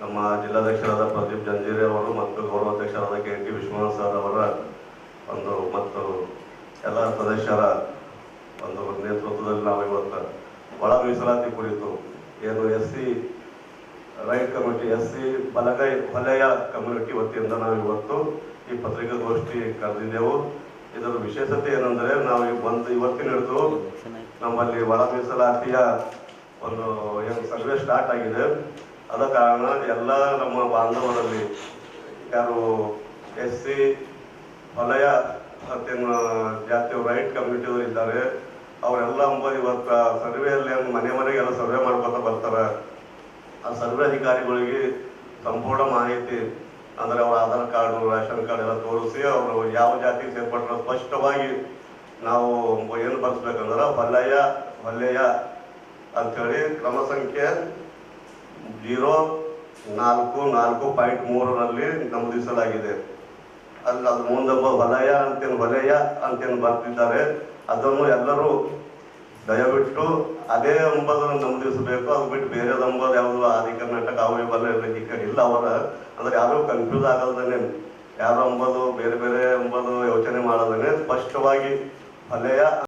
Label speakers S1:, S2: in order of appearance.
S1: ನಮ್ಮ ಜಿಲ್ಲಾಧ್ಯಕ್ಷರಾದ ಪ್ರದೀಪ್ ಜಂಜೀರಿ ಅವರು ಮತ್ತು ಗೌರವಾಧ್ಯಕ್ಷರಾದ ಕೆ ಟಿ ವಿಶ್ವನಾಥ್ ಸರ್ ಅವರ ಒಂದು ಮತ್ತು ಎಲ್ಲ ಸದಸ್ಯರ ಒಂದು ನೇತೃತ್ವದಲ್ಲಿ ನಾವು ಇವತ್ತು ಒಳ ಮೀಸಲಾತಿ ಕುರಿತು ಏನು S C right committee, S C ಬಲಗೈ ವಲಯ ಕಮ್ಯುನಿಟಿ ವತಿಯಿಂದ ನಾವು ಇವತ್ತು ಈ ಪತ್ರಿಕಾಗೋಷ್ಠಿ ಕರೆದಿದ್ದೆವು. ಇದರ ವಿಶೇಷತೆ ಏನಂದ್ರೆ ನಾವು ಒಂದು ಇವತ್ತಿನ ಹಿಡಿದು ನಮ್ಮಲ್ಲಿ ಒಳ ಮೀಸಲಾತಿಯ ಒಂದು ಸರ್ವೆ ಸ್ಟಾರ್ಟ್ ಆಗಿದೆ. ಅದ ಕಾರಣ ಎಲ್ಲ ನಮ್ಮ ಬಾಂಧವರಲ್ಲಿ ಯಾರು ಎಸ್ ಸಿ ವಲಯ ಜಾತಿಯ ರೈಟ್ ಕಮ್ಯುನಿಟಿಯವರು ಇದ್ದಾರೆ. ಅವರೆಲ್ಲ ಅಂಬೋದು ಇವತ್ತು ಸರ್ವೆಯಲ್ಲಿ ಮನೆ ಮನೆಗೆಲ್ಲ ಸರ್ವೆ ಮಾಡ್ಕೊತ ಬರ್ತಾರೆ. ಆ ಸರ್ವೆ ಅಧಿಕಾರಿಗಳಿಗೆ ಸಂಪೂರ್ಣ ಮಾಹಿತಿ, ಅಂದರೆ ಅವರ ಆಧಾರ್ ಕಾರ್ಡ್, ರೇಷನ್ ಕಾರ್ಡ್ ಎಲ್ಲ ತೋರಿಸಿ ಅವರು ಯಾವ ಜಾತಿಗೆ ಸೇರ್ಪಟ್ರೆ ಸ್ಪಷ್ಟವಾಗಿ ನಾವು ಏನು ಬರ್ಸ್ಬೇಕಂದ್ರೆ ವಲಯ ವಲಯ ಅಂಥೇಳಿ ಕ್ರಮ ಸಂಖ್ಯೆ ಜೀರೋ ನಾಲ್ಕು ನಾಲ್ಕು ಪಾಯಿಂಟ್ ಮೂರರಲ್ಲಿ ನಮೂದಿಸಲಾಗಿದೆ. ಅಲ್ಲಿ ಅದು ಮುಂದೊಬ್ಬ ವಲಯ ಅಂತೇನು ವಲಯ ಅಂತೇನು ಬರ್ತಿದ್ದಾರೆ, ಅದನ್ನು ಎಲ್ಲರೂ ದಯವಿಟ್ಟು ಅದೇ ಎಂಬುದನ್ನು ನಮೂದಿಸಬೇಕು. ಅದು ಬಿಟ್ಟು ಬೇರೆ ಎಂಬುದು ಯಾವುದು ಆದಿ ಕರ್ನಾಟಕ ಅವು ಈ ಕಡೆ ಇಲ್ಲ ಅವರ. ಅಂದ್ರೆ ಯಾರೂ ಕನ್ಫ್ಯೂಸ್ ಆಗಲ್ದೇನೆ, ಯಾರು ಎಂಬುದು ಬೇರೆ ಬೇರೆ ಎಂಬುದು ಯೋಚನೆ ಮಾಡದೇನೆ ಸ್ಪಷ್ಟವಾಗಿ ವಲಯ